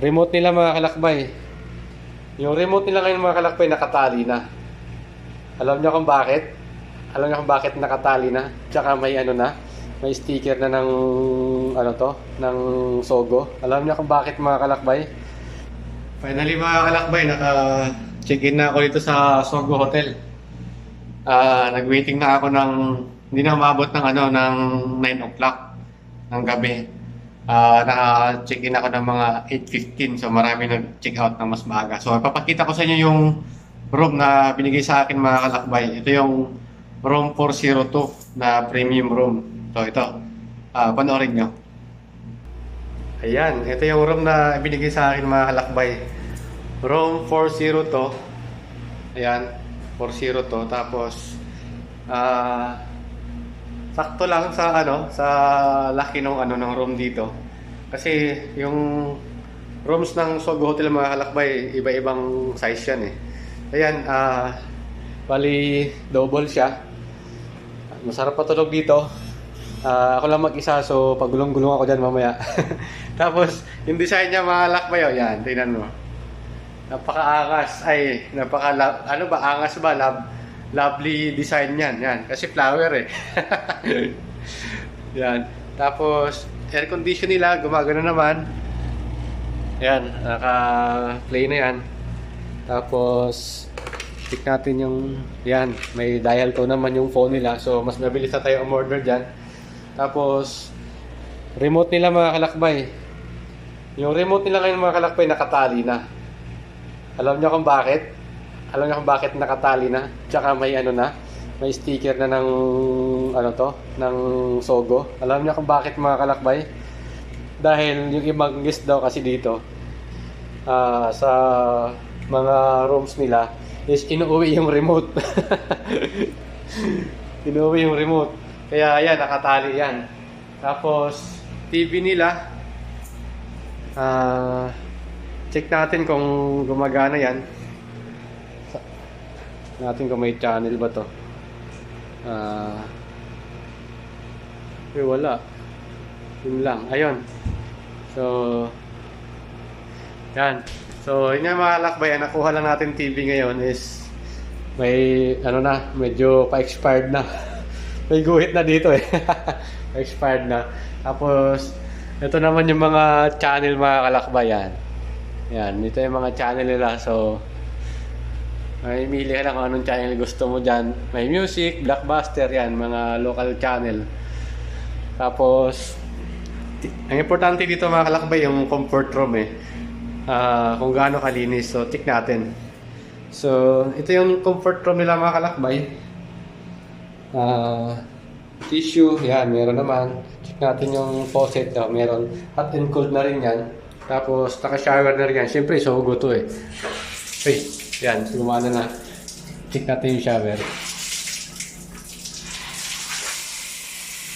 remote nila mga kalakbay. Yung remote nila ngayon mga kalakbay nakatali na. Alam niyo kung bakit? Alam niyo kung bakit nakatali na? Tsaka may ano na, may sticker na ng ano to, ng Sogo. Alam niyo kung bakit mga kalakbay? Finally mga kalakbay, naka-check-in na ako dito sa Sogo Hotel. Ah, nag-waiting na ako ng hindi na umabot ng ano ng 9 o'clock ng gabi. Ah, naka-check-in ako ng mga 8.15 so marami nag-check out ng mas maaga. So ipapakita ko sa inyo yung room na binigay sa akin mga kalakbay. Ito yung room 402 na premium room. So ito, ah panoorin nyo. Ayan, ito yung room na binigay sa akin mga kalakbay. Room 402. Ayan, 402. Tapos, ah sakto lang sa ano, sa laki ng ano ng room dito. Kasi yung rooms ng Sogo Hotel mga kalakbay, iba-ibang size yan eh. Ayan, ah bali double siya. Masarap patulog dito. Ah, ako lang mag-isa so pagulong-gulong ako diyan mamaya. Tapos yung design niya mga kalakbay, oh, yan, tingnan mo. Napaka-angas. Ay, napaka ano ba angas ba? Love, lovely design niyan, yan. Kasi flower eh. yan. Tapos air condition nila gumagana naman. Yan, naka-play na yan. Tapos check natin yung yan, may dial tone naman yung phone nila. So mas mabilis na tayo umorder diyan. Tapos remote nila mga kalakbay. Yung remote nila ngayon mga kalakbay nakatali na. Alam niyo kung bakit? Alam niyo kung bakit nakatali na? Tsaka may ano na, may sticker na ng ano to, ng Sogo. Alam niyo kung bakit mga kalakbay? Dahil yung ibang guest daw kasi dito ah, sa mga rooms nila is inuwi yung remote. inuwi yung remote. Kaya yan, nakatali yan. Tapos, TV nila, ah, check natin kung gumagana yan. Natin kung may channel ba to. Ah, eh, wala. Yun lang. Ayun. So, yan. So, yun nga mga lakbay, ang nakuha lang natin TV ngayon is may ano na, medyo pa-expired na. may guhit na dito eh. pa-expired na. Tapos, ito naman yung mga channel mga kalakbay yan. Yan, ito yung mga channel nila. So, may mili ka lang kung anong channel gusto mo dyan. May music, blockbuster yan, mga local channel. Tapos, ang importante dito mga kalakbay, yung comfort room eh. Ah, kung gaano kalinis. So, check natin. So, ito yung comfort room nila mga kalakbay. Ah, tissue, yan, meron naman. Check natin yung faucet, oh, meron. Hot and cold na rin yan. Tapos, naka-shower na rin yan. Siyempre, sugo to eh. Uy, yan, gumana na. Check natin yung shower.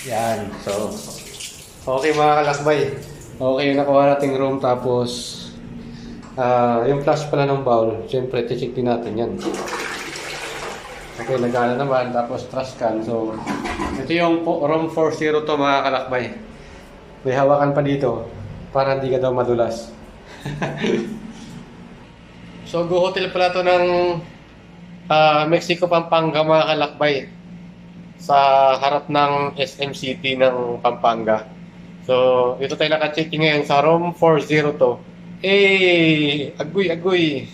Yan, so, okay mga kalakbay. Okay nakuha nating room tapos ah yung flash pala ng bowl, siyempre check din natin yan. Okay, nagana naman tapos trash can. So, ito yung room 402 mga kalakbay. May hawakan pa dito para hindi ka daw madulas. so, go hotel pala to ng ah, Mexico Pampanga mga kalakbay sa harap ng SM City ng Pampanga. So, dito tayo naka-check ngayon sa room 402. Eh, agoy, agoy.